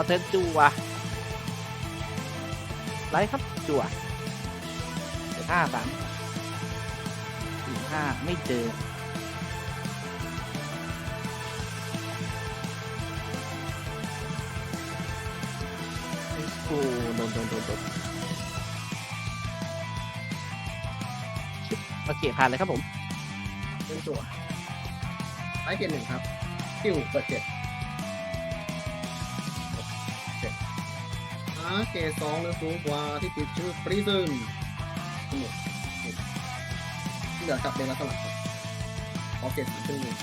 อเทิร์นจัวไลท์ครับจัวเดี๋ยวห้าสามสี่ห้าไม่เจอโอ้โดนโดนโดนโดนโอเคผ่านเลยครับผมเป็นจั่วไลท์เกียรหนึ่งครับคิวเปิดเจ็ด เกรดสองหรือสูงกว่าที่ติดชื่อปริซึมทั้งหมดที่เหลือจับเป็นลักษณะครับขอเกรดสามครึ่งหนึ่ง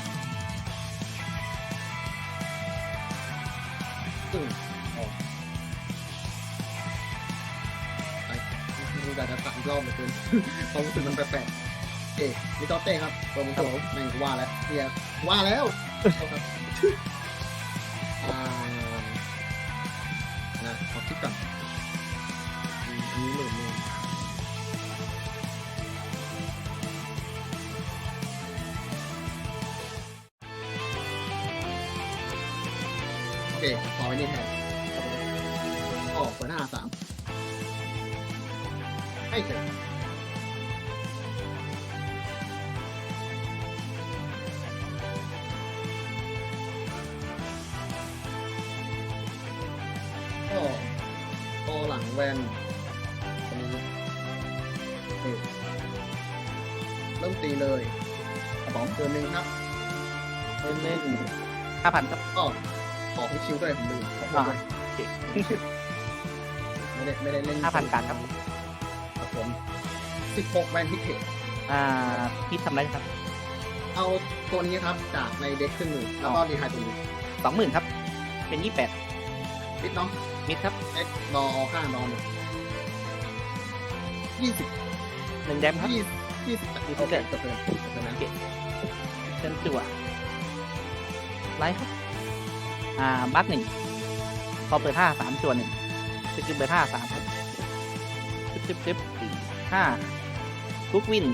ครึ่งออกไปดูแต่จะตัดอีกรอบเหลยคุณความรู้สึกมันแปลกๆเอ๊ะมิตอเต้ครับตัวมึงตัวแม่งกูว่าแล้วเฮียว่าแล้วครับอ่านะ ขอคิดก่อนอืมอันนี้หมื่นหนึ่งโอเคขอไว้นี่แทน แวนตรงนี้นี่เริ่มตีเลยกระป๋องตัวหนึ่งครับเล่นเล่นห้าพันครับก็ขอให้ชิวด้วยผมลืมขอบคุณด้วยโอเคไม่ได้ไม่ได้เล่นห้าพันการครับครับผมสิบหกแวนพิเศษอ่าพี่ทำไรครับ เอาตัวนี้ครับจากในเด็กขึ้นมือแล้วก็รีไทายตัวนี้สองหมื่นครับ เป็นยี่แปดปิดเนาะ มิดครับเอ็กรอข้างรอหนึ่งยี่สิบหนึ่งแดมครับ ยี่สิบยี่สิบโอเคจบเลยจบเลยนะเชิญจัวไลท์ครับ อ่า บัตหนึ่งพอเปิดห้าสามจัวหนึ่งสกิลเปิดห้าสามครับซิบซิบซิบสี่ห้าทุกวิน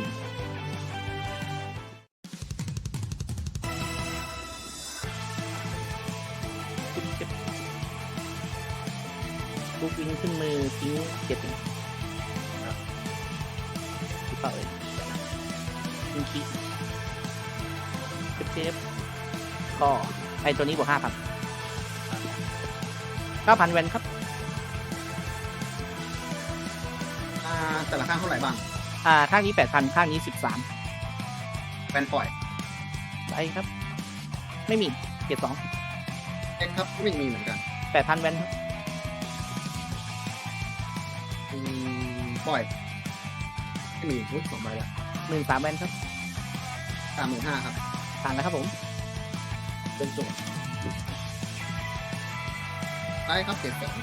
ทุกวินขึ้นมือทิ้งเจ็ดหนึ่งครับหรือเปล่าเอ่ยทิ้งคีเจ็บเจ็บก็ไอตัวนี้บวกห้าพันเก้าพันแวนครับอ่าแต่ละข้างเท่าไหร่บ้าง อ่า ข้างนี้แปดพันข้างนี้สิบสามแวนปล่อยไปครับ ไม่มีเจ็ดสองเอ็กครับไม่มีเหมือนกันแปดพันแวนครับ อืมปล่อยไม่มีหุ้ยสองใบแล้วหมื่นสามแวนครับสามหมื่นห้าครับ ผ่านแล้วครับผม เป็นโจทย์ได้ครับเจ็ดสอง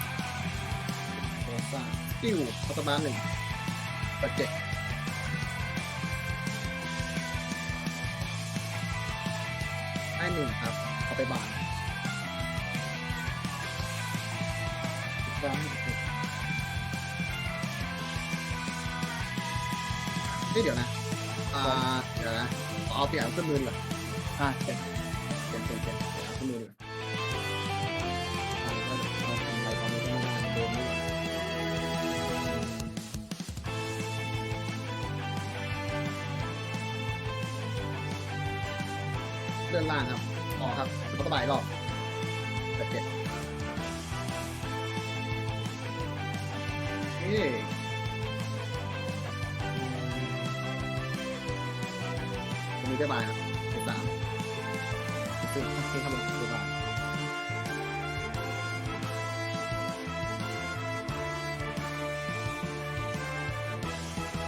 โรซ่ากิ้วพัตบาลหนึ่งเปิดเจ็ดได้หนึ่งครับเอาไปบานบ้าน เฮ้ยเดี๋ยวนะ อ่า เดี๋ยวนะขอเอาเปลี่ยนขึ้นมือก่อนอ่าเจ็ดเปลี่ยนเปลี่ยนเปลี่ยนเปลี่ยนเอาขึ้นมือก่อนอ่าก็เอาทำอะไรตอนนี้ก็ไม่ได้เดิมนี่หว่าเลื่อนล่างครับออกครับแล้วก็บ่ายรอบเปิดเจ็ดนี่ ได้บ่ายครับเจ็ดสามซึ่งที่ทำเป็นตัวบ่าย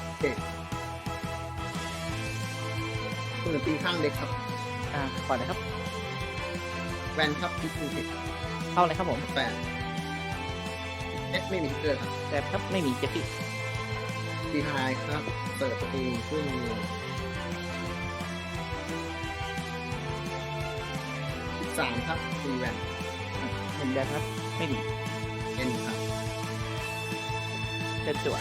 โอเคคุณหนึ่งตีข้างเล็กครับ อ่าก่อนเลยครับ แวนครับที่คูติดเข้าเลยครับผมแปดเอ็กไม่มีทิกเกอร์ครับ แต่ครับไม่มีเจ็ดพี่ดีไฮครับ เปิดประตูขึ้น สามครับตีแบนห็นแบงครับ ไม่ดีเป็นครับเป็นจั่ว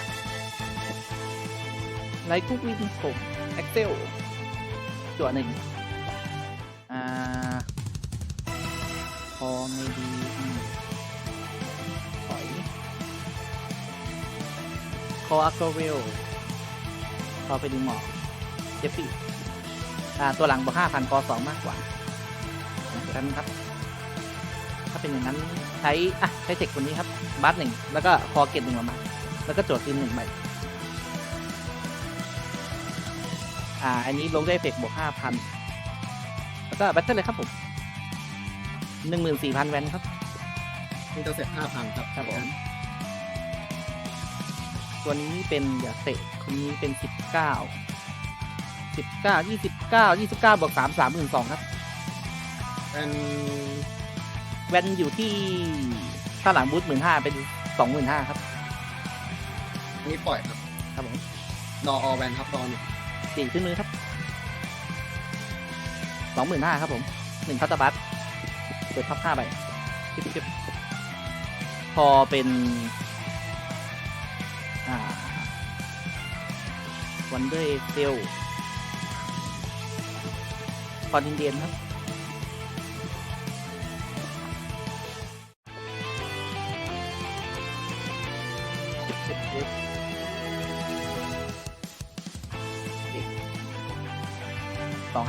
ไลท์คุกวินผมแอคเซลจั่วหนึ่งอ่าพอไม่ดีถอยคออัคโกเวลคอไปดูหมอเจฟฟี่อ่าตัวหลังบวกห้าพันคอสองมากกว่า ดังนั้นครับ ถ้าเป็นอย่างนั้นใช้อะใช้เทคคนนี้ครับบัสหนึ่งแล้วก็คอเกตหนึ่งออกมา แล้วก็โจทย์คืนหนึ่งใบอ่าอันนี้ลงได้เฟกบวกห้าพันแล้วก็แบตเตอร์เลยครับผมหนึ่งหมื่นสี่พันแวนครับนี่จะเสร็จห้าพันครับครับผมตัวนี้เป็นเดี๋ยวเตะคนนี้เป็นสิบเก้าสิบเก้ายี่สิบเก้ายี่สิบเก้าบวกสามสามหมื่นสองครับเป็น แวนอยู่ที่ข้างหลังบูธหมื่นห้าเป็นสองหมื่นห้าครับ นี่ปล่อยครับ ครับผมดออแวนครับดอหนึ่งสี่ขึ้นมือครับสองหมื่นห้าครับผมหนึ่งคัตเตอร์บัสเปิดพับห้าใบจิ๊บจิ๊บพอเป็นอ่าวันเดอร์เซลคอนดินเดียนครับ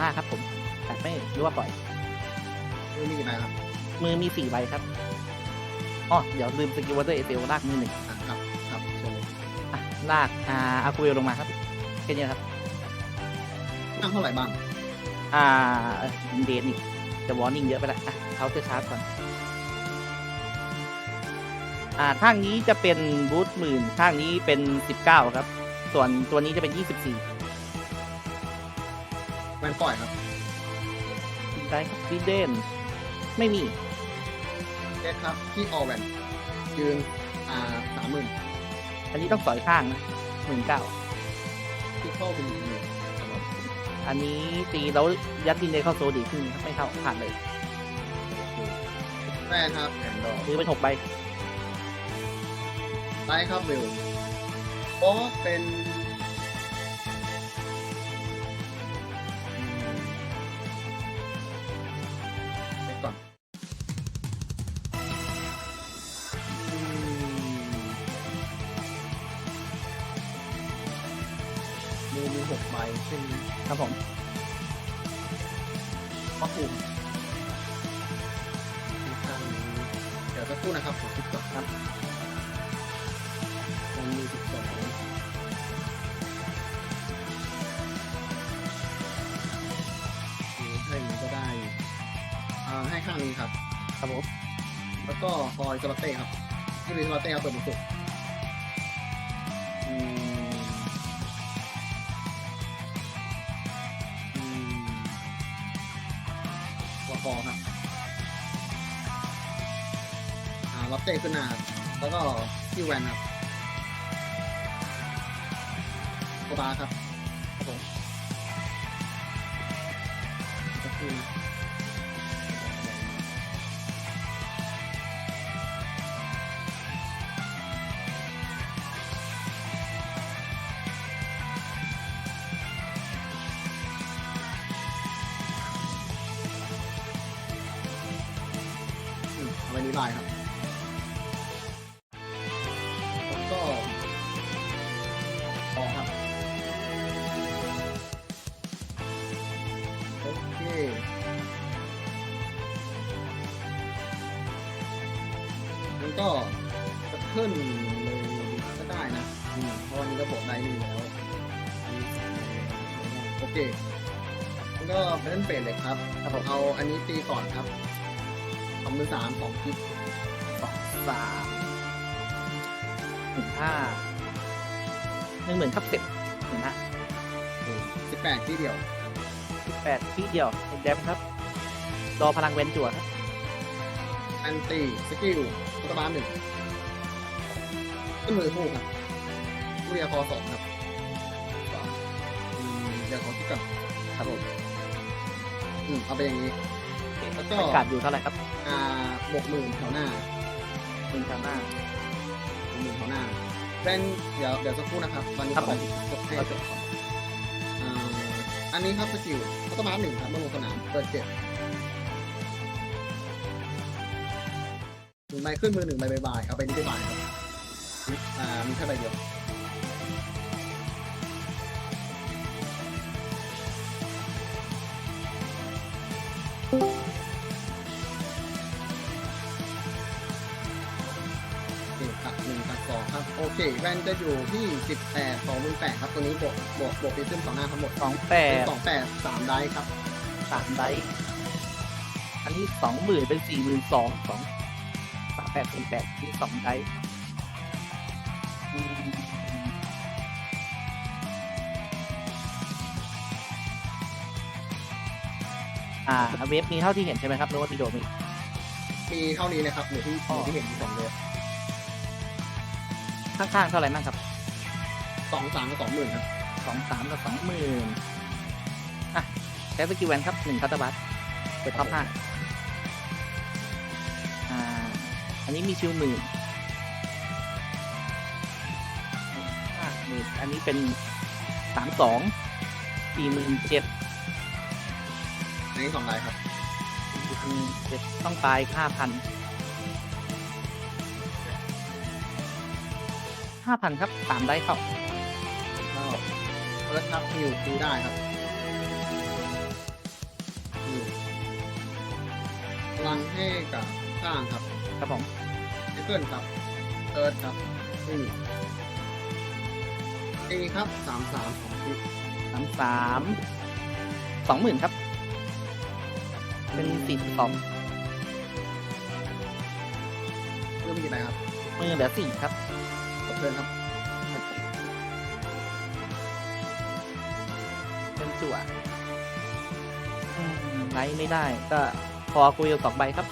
ห้าครับผมแต่ไม่รู้ว่าปล่อยนี่มีกี่ใบครับมือมีสี่ใบครับอ๋อเดี๋ยวลืมสกิลวอเตอร์เอเซลลากมือหนึ่งอะครับครับเชิญเลยอะลากอ่าอาคูเวลลงมาครับแค่นี้ครับ ตั้งเท่าไหร่บ้างอ่าเดนอีกจะวอร์นิ่งเยอะไปละอะเขาจะชาร์จก่อน อ่าข้างนี้จะเป็นบูทหมื่นข้างนี้เป็นสิบเก้าครับ ส่วนตัวนี้จะเป็นยี่สิบสี่ แวนปล่อยครับได้ครับดีเดนไม่มีเด็ดครับที่ออแวนยืนอ่าสามหมื่นอันนี้ต้องสอยข้างนะหมื่นเก้าที่เข้าเป็นหมื่นครับผมอันนี้ตีแล้วยัดดินเดเข้าโซดีขึ้นครับไม่เข้าผ่านเลยแวนครับแอนดอซื้อเป็นหกใบไลท์ครับวิวโอ้เป็น ปักปุ่มข้างนี้เดี๋ยวสักครู่นะครับขอคิดก่อนครับมันมีสิบสองให้มันก็ได้อ่าให้ข้างนี้ครับ ครับผมแล้วก็คอยสลัตเต้ครับที่เป็นสลัตเต้ครับเปิดมันสุก คอครับอ่าลัตเตะขึ้นหน้าแล้วก็ที่แวนครับโคบาครับครับผม สักครู่นะอืมเอาไว้นี้ลายครับแล้วก็ต่อครับ โอเคมันก็จะขึ้นเลยก็ได้นะอืมเพราะวันนี้ก็บอกได้นี่แล้ว โอเคมันก็เป็นเล่นเปรตเลยครับครับผมเอาอันนี้ตีก่อนครับ องมือสามสองคลิปสองสามหนึ่งห้าหนึ่งหมื่นครับเสร็จหนึ่งห้าสิบแปดที่เดียวสิบแปดที่เดียวเป็นแดมครับ รอพลังเวนจั่วครับอันตีสกิลรัฐบาลหนึ่งขึ้นมือคู่ครับผู้เรียคอสองครับอืมเดี๋ยวขอคิดก่อนครับผมอืมเอาไปอย่างนี้แล้วก็ประกาศอยู่เท่าไหร่ครับ อ่าบวกหมื่นแถวหน้าหนึ่งทางหน้าหมื่นแถวหน้าเป็นเดี๋ยวเดี๋ยวสักครู่นะครับตอนนี้ครับผมจบให้จบก่อนอ่าอันนี้ครับสกิลรัฐบาลหนึ่งครับเมื่อลงสนามเปิดเจ็ดหนึ่งใบขึ้นมือหนึ่งใบใบใบายเอาไปนี่ใบใบายครับอ่ามีแค่ใบเดียว โอเค แวนจะอยู่ที่สิบแปดสองหมื่นแปดครับ ตัวนี้บวกบวกบวกปีซึมสองหน้าทั้งหมดสองแปเป็นดสองแปดสามได้ครับสามไดส์อันนี้สองหมื่นเป็นสี่หมื่นสองสองสามแปดสี่แปดนี่สองไดส์อืมอ่าเว็บนี้เท่าที่เห็นใช่ไหมครับหรือว่าที่โดมีมีเท่านี้นะครับหรือที่อ๋อที่เห็นมีสองเลย ข้างๆเท่าไหร่บ้างครับสองสามกับสองหมื่นครับสองสามกับสองหมื่นอะใช้สกิลแวนครับหนึ่งคัตเตอร์บัตเปิดท็อปห้าอ่า อันนี้มีชิวหมื่นห้าหมื่นอันนี้เป็นสามสองสี่หมื่นเจ็ดอันนี้สองได้ครับเจ็ดต้องตายห้าพัน ห้าพันครับสามได้เข้าก็เอิร์ธครับฮิวดูได้ครับฮิวพลังให้กับข้างครับครับผมไอเกิลครับเอิร์ธครับไม่มีเอครับสามสามของพี่สามสามสองหมื่นครับ เป็นสี่สิบสองเรื่องมีอะไรครับมือเหลือสี่ครับกด เชิญครับเป็นจั่วอืมไลท์ไม่ได้ก็คอคุยกับสองใบครับ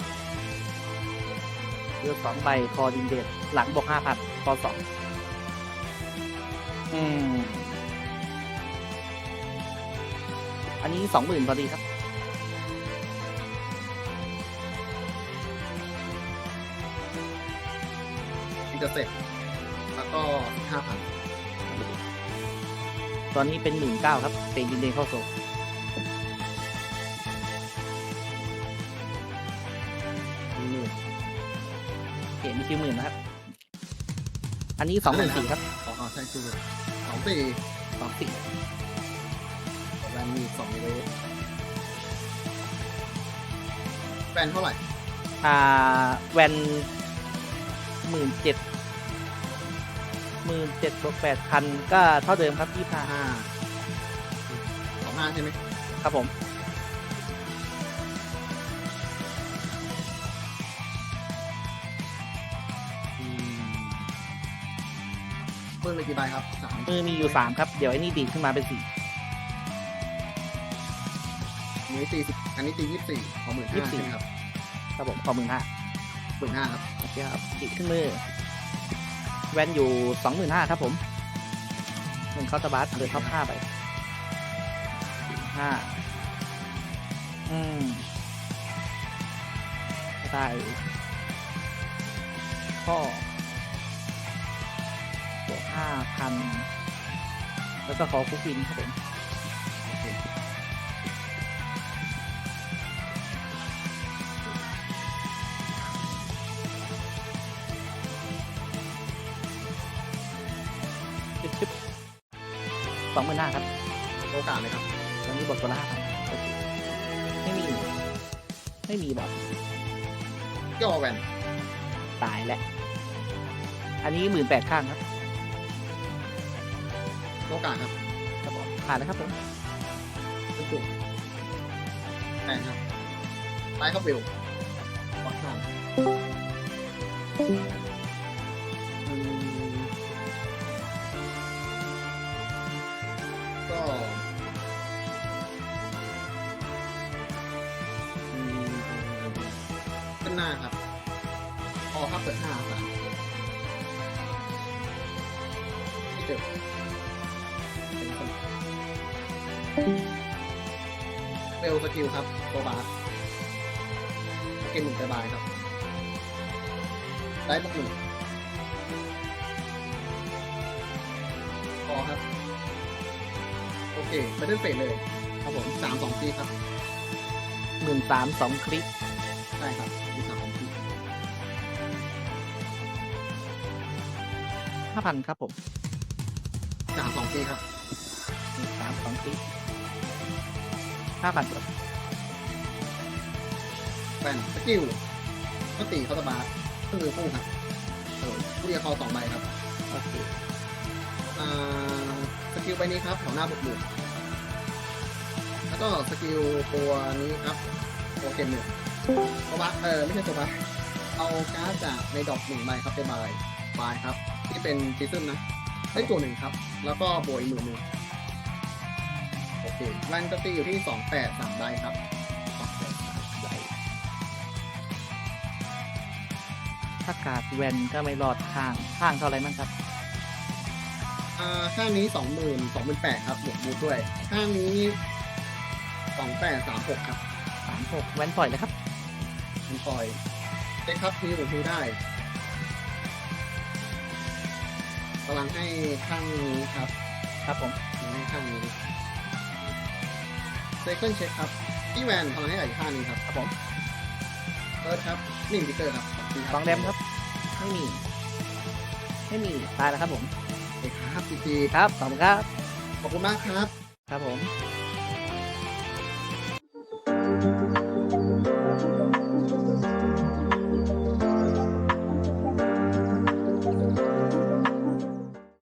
เลือกสองใบคอดินเดตหลังบวกห้าพันคอสองอืมอันนี้สองหมื่นพอดีครับอินเตอร์เซ็ตแล้ว ก็ห้าพันตอนนี้เป็นหมื่นเก้าครับเตะดินเดตเข้าโซลหมื่นเห็นมีคิวหมื่นนะครับ อันนี้สองหมื่นสี่ครับอ๋อใช่คือสองสี่สองสี่แวนมีสองเลสแวนเท่าไหร่ อ่าแวนหมื่นเจ็ดห มื่นเจ็ดบวกแปดพันก็เท่าเดิมครับยี่ห้าห้าสองห้าใช่ไหมครับผมอืมเพิ่มไปกี่ใบครับสามมือมีอยู่สามครับ เดี๋ยวไอ้นี่ดีดขึ้นมาเป็นสี่อันนี้ตีสิบอันนี้ตียี่สิบสี่ขอหมื่นห้าใช่ไหมครับครับผมขอหมื่นห้าหมื่นห้าครับโอเคครับดีดขึ้นมือ แวนอยู่สองหมื่นห้าครับผมหนึ่งเคาน์เตอร์บัสเลยเข้าห้าไปห้าอืมได้ข้อบวกห้าพันแล้วก็ขอคุกวินครับผม นห้าครับโอกาสเลยครับตอนนี้บทตัวละห้าพันโอเคไม่มี ไม่มีบอทย่อแวนตายแล้วอันนี้หมื่นแปดข้างครับโอกาสครับครับผมผ่านแล้วครับผมเป็นจุดแวนครับไลท์ครับวิววัดข้าง เป็นหน้าครับ ออครับเปิดห้าสามไม่เจอเป็นคนเร็วสกิลครับโบบาสเกมหนึ่งสบายครับ ได้บวกหนึ่งพอครับ โอเคไปเล่นเฟสเลย ครับผมสามสองทีครับหมื่นสามสองคลิกได้ครับ ห้าพันครับผมสามสองทีครับหมื่นสามสองคลิกห้าพันครับแวนสกิลก็ตีเขาตะบาสก็คือคู่ครับเออผู้เรียกเขาสองใบครับโอาสกิลไปนี้ครับแถวหน้าบวกหมื่นแล้วก็สกิลตัวนี้ครับโอเกนหนึ่งตัวบัคเออไม่ใช่ตัวบัค เอาการ์ดจากในดอกหนึ่งใบครับเป็นใบบายครับ ที่เป็นซีซึมนะได้ตัวหนึ่งครับ แล้วก็บวกอีกหมื่นหนึ่งโอเคแวนก็ตีอยู่ที่สองแปดสามใบครับสองแปดสามใบถ้ากาดแวนก็ไม่รอดข้างข้างเท่าไหรมั้งครับ อ่าข้างนี้สองหมื่นสองหมื่นแปดครับบวกบูทด้วย ข้างนี้สองแปดสามหกครับสามหกแวนปล่อยเลยครับคุณปล่อย เด็กครับฮิวหรือฮิวได้กำลังให้ข้างนี้ครับครับผมกำลังให้ข้างนี้เซคันเช็คครับที่แวนกำลังให้อีกข้างหนึงครับครับผมเอิร์ธครับหนึ่งพิเตอร์ครับสองเดมครับไม่มีไม่มีตายแล้วครับผมโอเคครับพีพีครับขอบคุณครับขอบคุณมากครับ ครับผมค